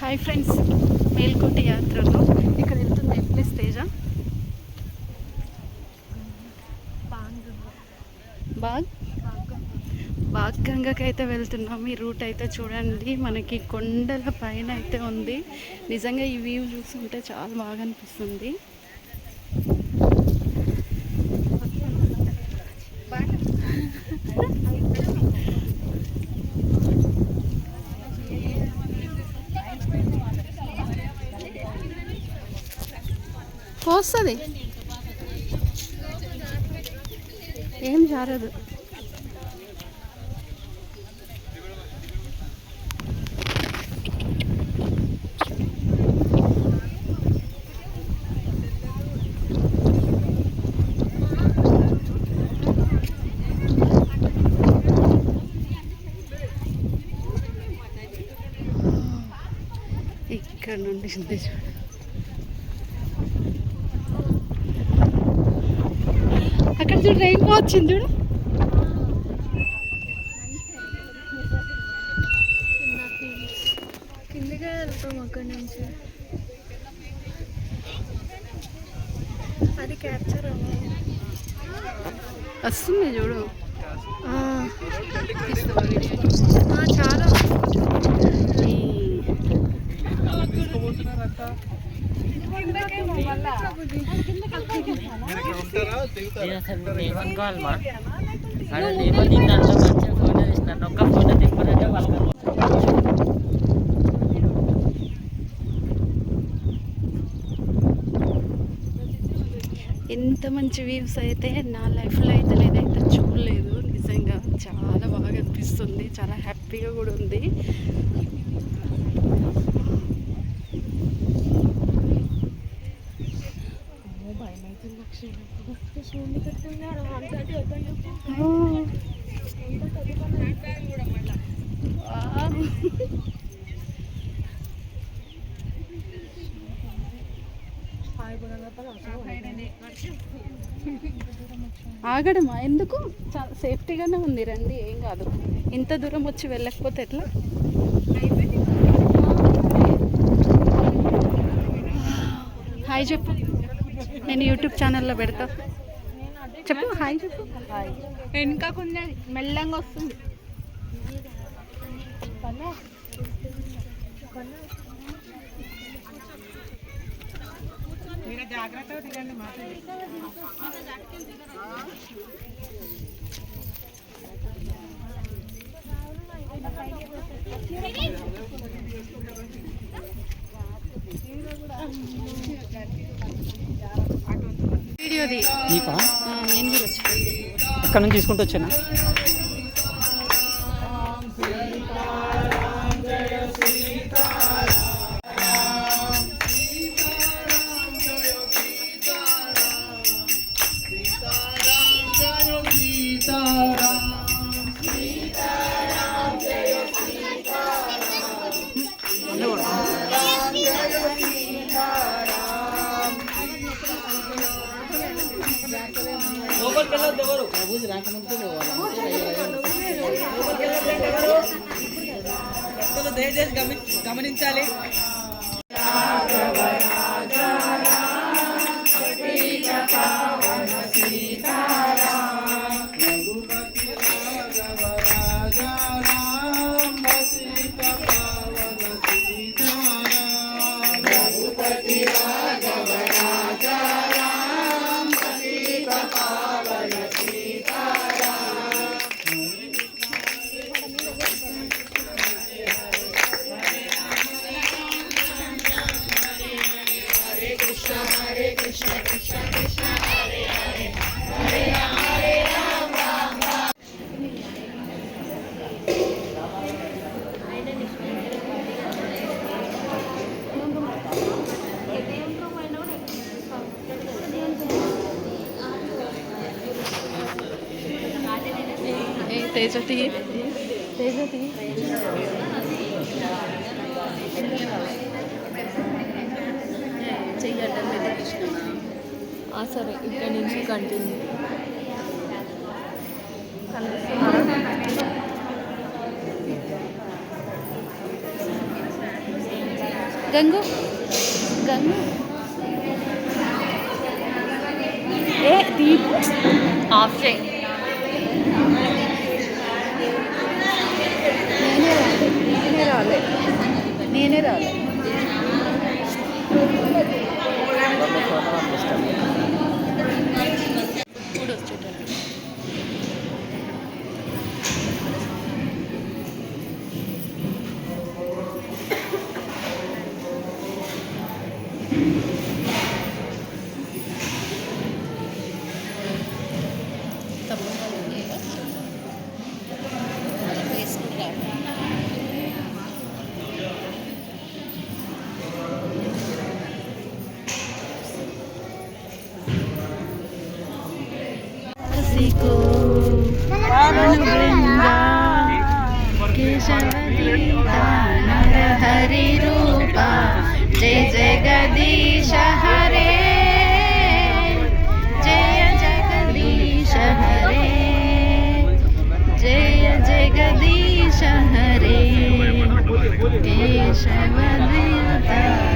Hi friends Melkote యాత్రలో ఇక్కడ వెళ్తుంది ఎంప్లెస్ తేజ. బాగ్? బాగ్ అయితే వెళ్తున్నాం. ఈ రూట్ అయితే చూడండి. మనకి కొండల పైన అయితే ఉంది. నిజంగా ఈ వ్యూ చూస్తుంటే చాలా బాగా అనిపిస్తుంది. పోస్తుంది ఏం జారదు. ఇక్కడ నుండి ఉంది చూడు అక్కడ చూడు రెయిన్ వచ్చింది చూడు. కిందకే వెళ్తాం అక్కడి నుంచి. అది క్యాప్చర్ వస్తుంది చూడు. చాలా ఈ మంచిగా ఫోటో తీసినాను ఒక్క ఫోటో వాళ్ళకి ఎంత మంచి వ్యూస్ అయితే నా లైఫ్లో అయితే నేనైతే చూడలేదు. నిజంగా చాలా బాగా అనిపిస్తుంది. చాలా హ్యాపీగా కూడా ఆగడమా? ఎందుకు? చాలా సేఫ్టీగానే ఉంది రండి ఏం కాదు. ఇంత దూరం వచ్చి వెళ్ళకపోతే ఎట్లా? హాయ్ చెప్పు. నేను యూట్యూబ్ ఛానల్లో పెడతా. చెప్పు హాయ్ చెప్పు. హాయ్. వెనుకకున్నది మెల్లంగా వస్తుంది. వీడియోది నీకా? నేను కూడా వచ్చాను అక్కడ నుంచి తీసుకుంటూ వచ్చానా? దయచేసి గమనించాలి. ఏ తేజ తీ తేజతి చెయ్యట పెద్ద కృష్ణ సరే ఇక్కడ నుంచి continue Gangu Gangu A Deep of చేయి నేనే రాలే రెండు ఫోన్లు अनुवृंदा केशवदीता नरहरि रूपा जय जगदीश हरे। जय जगदीश हरे। जय जगदीश हरे। केशवदीता नरहरि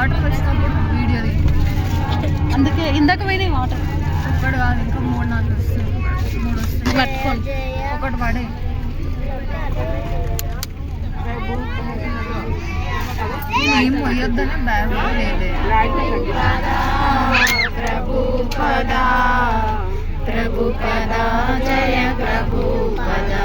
వాటర్ వచ్చినప్పుడు వీడియో అందుకే ఇందాక పోయినాయి వాటర్ ఒక్కడు కాదు ఇంకా మూడు నాలుగు వస్తాయి మూడు వస్తాయి పట్టుకోండి. ఒకటి పడే. ఏం పోయొద్దనే బ్యాగ్ లేదే ప్రభు పదా ప్రభు పదా జయ ప్రభు పదా